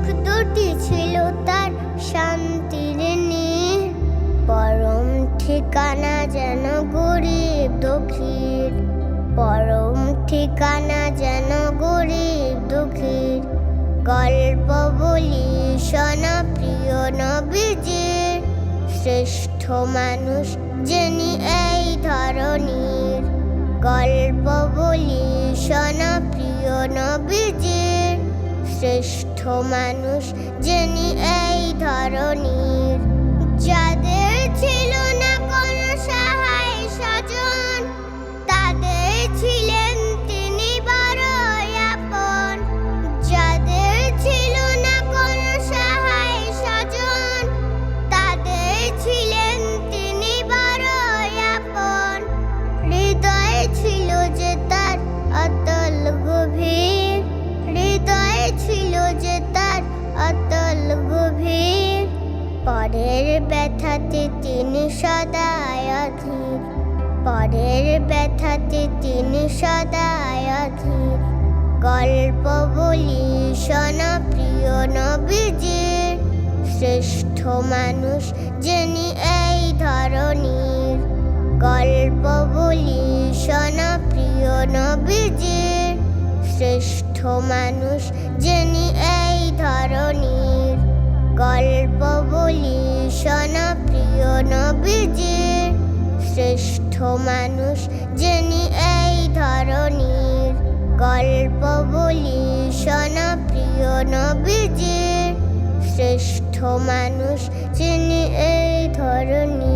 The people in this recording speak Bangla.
চোখ দুটি ছিল তার শান্তির নীর। পরম ঠিকানা যেন গরিব দুঃখীর। পরম ঠিকানা যেন গরিব দুঃখীর। গল্প বলি শোনা প্রিয় নবীজির। শ্রেষ্ঠ মানুষ যিনি এই ধরনীর গল্প বলি শোনা প্রিয় নবীজির। শ্রেষ্ঠ মানুষ যিনি এই ধরনীর যাদের ব্যথাতে তিনি সদায় অধীর। পরের ব্যথাতে তিনি সদায় অধীর। গল্প বলি শোনা প্রিয় নবীজির। শ্রেষ্ঠ মানুষ যিনি এই ধরনীর গল্প বলি শোনা প্রিয় নবীজির। শ্রেষ্ঠ মানুষ যিনি নবীজির শ্রেষ্ঠ মানুষ যিনি এই ধরনীর গল্প বলি শোনা প্রিয় নবীজির শ্রেষ্ঠ মানুষ যিনি এই ধরনীর